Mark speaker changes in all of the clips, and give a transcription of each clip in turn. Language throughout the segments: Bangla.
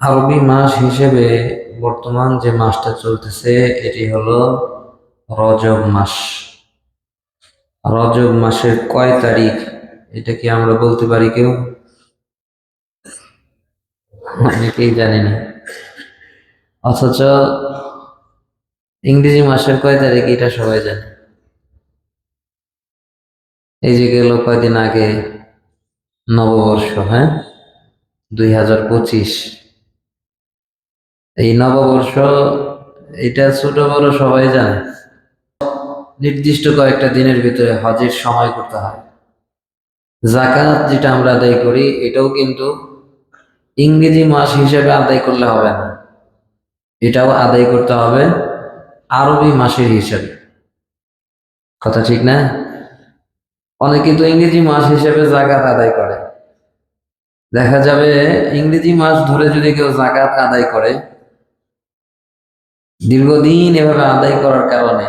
Speaker 1: আরবি মাস হিসেবে বর্তমান যে মাসটা চলতেছে, এটি হলো রজব মাস। রজব মাসের কয় তারিখ, এটা কি আমরা বলতে পারি কেউ? অনেকেই জানি না। অথচ ইংরেজি মাসের কয় তারিখ, এটা সবাই জানে। এই যে গেল কয়দিন আগে নববর্ষ হ্যাঁ? দুই হাজার পঁচিশ। এই নববর্ষ, এটা ছোট বড় সবাই জানে। নির্দিষ্ট কয়েকটা দিনের ভিতরে হজের সময় করতে হয়। জাকাত যেটা আমরা আদায় করি, এটাও কিন্তু ইংরেজি মাস হিসেবে আদায় করলে হবে না। এটাও আদায় করতে হবে আরবি মাসের হিসেবে। কথা ঠিক না? অনেকে তো ইংরেজি মাস হিসেবে জাকাত আদায় করে। দেখা যাবে ইংরেজি মাস ধরে যদি কেউ জাকাত আদায় করে দীর্ঘদিন এভাবে আদায় করার কারণে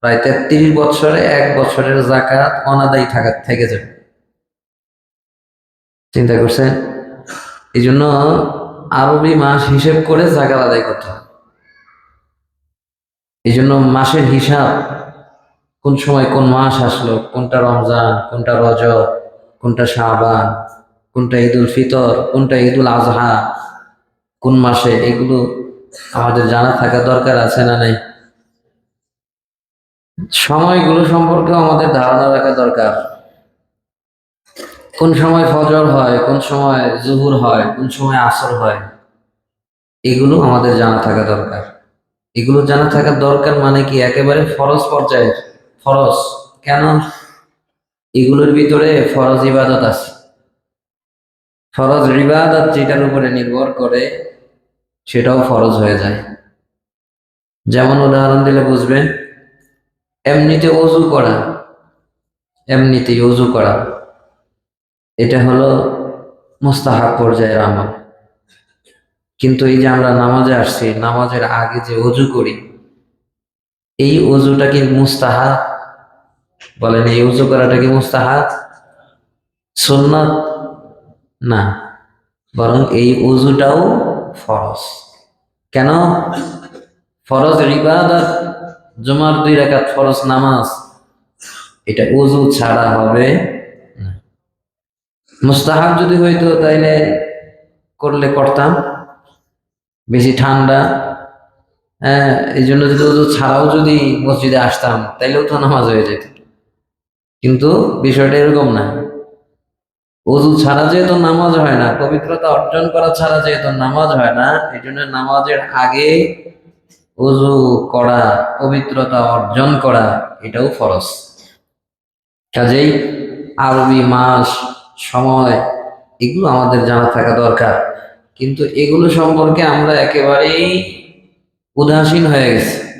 Speaker 1: প্রায় তেত্রিশ বছরে এক বছরের জাকাত অনাদায়ী থাকা, থেকে যাবে। চিন্তা করছেন? এই জন্য আরবি মাস হিসেব করে জাকাত আদায় করতে হবে। এই জন্য মাসের হিসাব, কোন সময় কোন মাস আসলো, কোনটা রমজান, কোনটা রজব, কোনটা শাবান, কোনটা ঈদুল ফিতর, কোনটা ঈদুল আজহা, কোন মাসে, এগুলো আমাদের জানা থাকা দরকার আছে না নাই? সময়গুলো সম্পর্কে আমাদের ধারণা রাখা দরকার। কোন সময় ফজর হয়, কোন সময় জুহুর হয়, কোন সময় আসর হয়, এগুলো আমাদের জানা থাকা দরকার। এগুলো জানা থাকা দরকার মানে কি? একেবারে ফরজ পর্যায়ের। ফরজ। কেন? এগুলোর ভিতরে ফরজ ইবাদত আছে। ফরজ ইবাদত যেটার উপরে নির্ভর করে সেটাও ফরজ হয়ে যায়। যেমন উদাহরণ দিলে বুঝবেন, এমনিতে অজু করা এমনিতে অজু করা, এটা হলো মুস্তাহাব পর্যায়ের আমল। কিন্তু এই যে আমরা নামাজে আসছি, নামাজের আগে যে অজু করি, এই অজুটা কি মুস্তাহাব? বলেন, এই অজু করাটা কি মুস্তাহাব? সুন্নাত? না। বরং এই অজুটাও ফরজ। কেন? ফরজ ইবাদত, জুমার দুই রাকাত ফরজ নামাজ, এটা উজু ছাড়া হবে মুস্তাহাব যদি হইতো তাইলে করলে করতাম, বেশি ঠান্ডা। হ্যাঁ এই জন্য যদি উজু ছাড়াও যদি মসজিদে আসতাম, তাইলেও তো নামাজ হয়ে যেত। কিন্তু বিষয়টা এরকম না। অজু ছাড়া যেহেতু নামাজ হয় না, পবিত্রতা অর্জন করা ছাড়া যেহেতু নামাজ হয় না এই জন্য নামাজের আগে অজু করা, পবিত্রতা অর্জন করা, এটাও ফরজ। কাজেই আরবি মাস, সময়, এগুলো আমাদের জানা থাকা দরকার। কিন্তু এগুলো সম্পর্কে আমরা একেবারেই উদাসীন হয়ে গেছি।